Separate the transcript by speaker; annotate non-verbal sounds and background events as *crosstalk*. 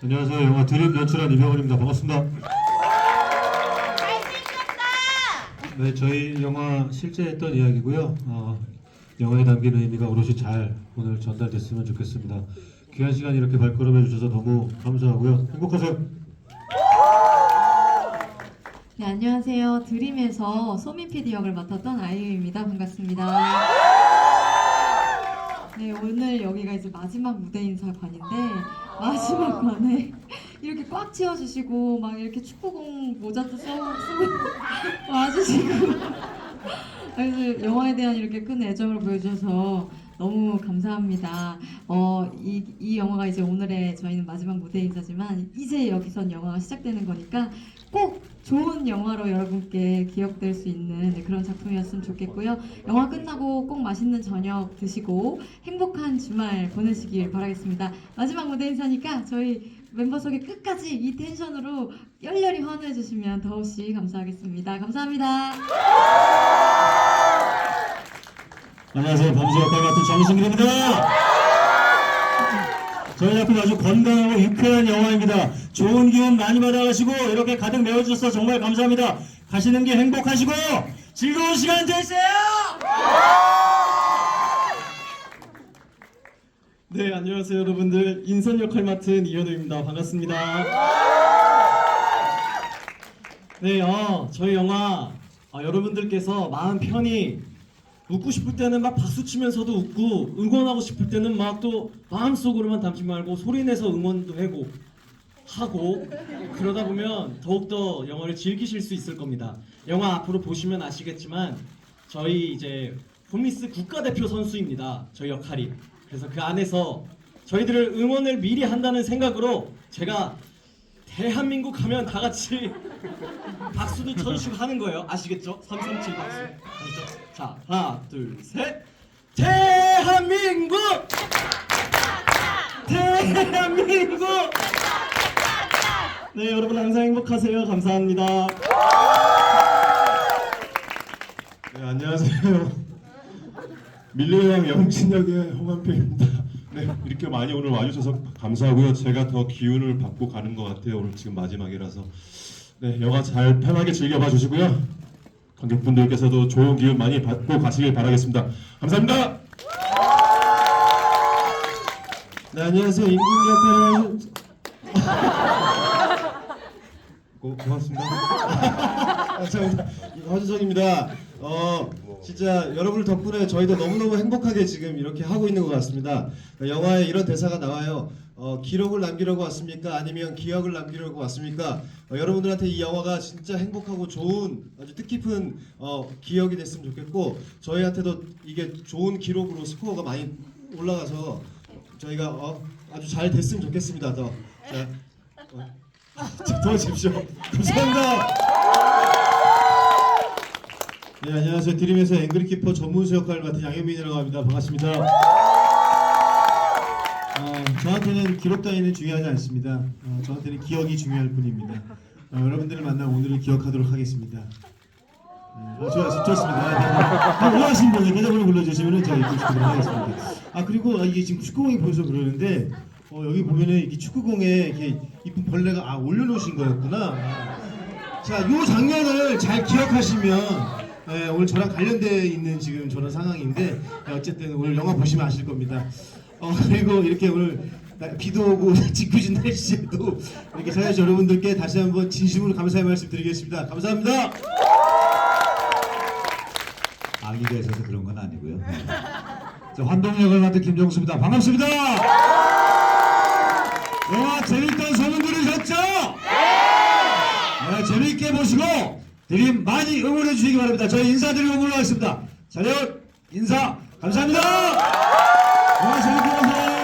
Speaker 1: 안녕하세요. 영화 드림 연출한 이병헌입니다. 반갑습니다. 네, 저희 영화 실제 했던 이야기고요. 어, 영화에 담긴 의미가 오롯이 잘 오늘 전달됐으면 좋겠습니다. 귀한 시간 이렇게 발걸음해 주셔서 너무 감사하고요. 행복하세요.
Speaker 2: 네, 안녕하세요. 드림에서 소민 PD 역을 맡았던 아이유입니다. 반갑습니다. 네, 오늘 여기가 이제 마지막 무대 인사관인데 마지막 관에 *laughs* 이렇게 꽉 채워주시고 막 이렇게 축구공 모자도 써, 쓰고 *laughs* 와주시고 *laughs* 그래서 영화에 대한 이렇게 큰 애정을 보여주셔서 너무 감사합니다. 어, 이, 이 영화가 이제 오늘의 저희는 마지막 무대 인사지만 이제 여기선 영화가 시작되는 거니까 꼭 좋은 영화로 여러분께 기억될 수 있는 네, 그런 작품이었으면 좋겠고요. 영화 끝나고 꼭 맛있는 저녁 드시고 행복한 주말 보내시길 바라겠습니다. 마지막 무대 인사니까 저희 멤버 속에 끝까지 이 텐션으로 열렬히 환호해 주시면 더없이 감사하겠습니다. 감사합니다.
Speaker 1: 안녕하세요. 범수 역할 맡은 정승길입니다. 저희 작품 아주 건강하고 유쾌한 영화입니다. 좋은 기운 많이 받아가시고 이렇게 가득 메워주셔서 정말 감사합니다. 가시는 길 행복하시고 즐거운 시간 되세요.
Speaker 3: 네, 안녕하세요, 여러분들. 인선 역할 맡은 이현우입니다. 반갑습니다. 네, 어, 저희 영화 어, 여러분들께서 마음 편히 웃고 싶을 때는 막 박수 치면서도 웃고 응원하고 싶을 때는 막 또 마음속으로만 담지 말고 소리 내서 응원도 하고 하고 그러다 보면 더욱더 영화를 즐기실 수 있을 겁니다. 영화 앞으로 보시면 아시겠지만 저희 이제 홈리스 국가대표 선수입니다. 저희 역할이. 그래서 그 안에서 저희들을 응원을 미리 한다는 생각으로 제가 대한민국 하면 다 같이 *laughs* 박수도 쳐주시고 하는 거예요. 아시겠죠? 337 박수. 아시죠? 자, 하나, 둘, 셋. 대한민국! 대한민국! 네, 여러분 항상 행복하세요. 감사합니다.
Speaker 4: 네, 안녕하세요. 밀레니엄 영진 역의 홍한표입니다. 네, 이렇게 많이 오늘 와주셔서 감사하고요. 제가 더 기운을 받고 가는 것 같아요. 오늘 지금 마지막이라서. 네, 영화 잘 편하게 즐겨봐 주시고요. 관객분들께서도 좋은 기운 많이 받고 가시길 바라겠습니다. 감사합니다.
Speaker 3: 네, 안녕하세요. 역할을
Speaker 4: 고, 고맙습니다. *laughs* 감사합니다. 허주성입니다. 어, 진짜 여러분들 덕분에 저희도 너무너무 행복하게 지금 이렇게 하고 있는 것 같습니다. 영화에 이런 대사가 나와요. 어, 기록을 남기려고 왔습니까? 아니면 기억을 남기려고 왔습니까? 어, 여러분들한테 이 영화가 진짜 행복하고 좋은 아주 뜻깊은 어, 기억이 됐으면 좋겠고 저희한테도 이게 좋은 기록으로 스코어가 많이 올라가서 저희가 어, 아주 잘 됐으면 좋겠습니다. 더. 자, 어, 자, 도와주십시오. 감사합니다.
Speaker 1: 네, 안녕하세요. 드림에서 앵그리키퍼 전문수 역할을 맡은 양현민이라고 합니다. 반갑습니다. 어, 저한테는 기록 따위는 중요하지 않습니다. 어, 저한테는 기억이 중요할 뿐입니다. 어, 여러분들을 만나 오늘을 기억하도록 하겠습니다. 네, 어, 좋아, 좋습니다. 네, 원하신 분이 계좌번호 불러주시면 저희 입금시키도록 하겠습니다. 아 그리고 아, 이게 지금 축구공이 보여서 그러는데 어, 여기 보면은 이게 축구공에 이렇게 이쁜 벌레가 아 올려놓으신 거였구나. 자, 요 장면을 잘 기억하시면 예, 오늘 저랑 관련돼 있는 지금 저런 상황인데 예, 어쨌든 오늘 영화 보시면 아실 겁니다. 어, *laughs* 그리고 이렇게 오늘 나- 비도 오고 *laughs* 지구진 날씨에도 이렇게 찾아주신 여러분들께 다시 한번 진심으로 감사의 말씀 드리겠습니다. 감사합니다.
Speaker 5: 악의가 있어서 그런 건 아니고요. 자, 환동역을 맡은 김정수입니다. 반갑습니다. 와, 재밌던 소문 들으셨죠? 네! 네, 재밌게 보시고 드림 많이 응원해 주시기 바랍니다. 저희 인사드리고 물러가겠습니다. 자녀 인사 감사합니다. 와, 재밌게 보세요.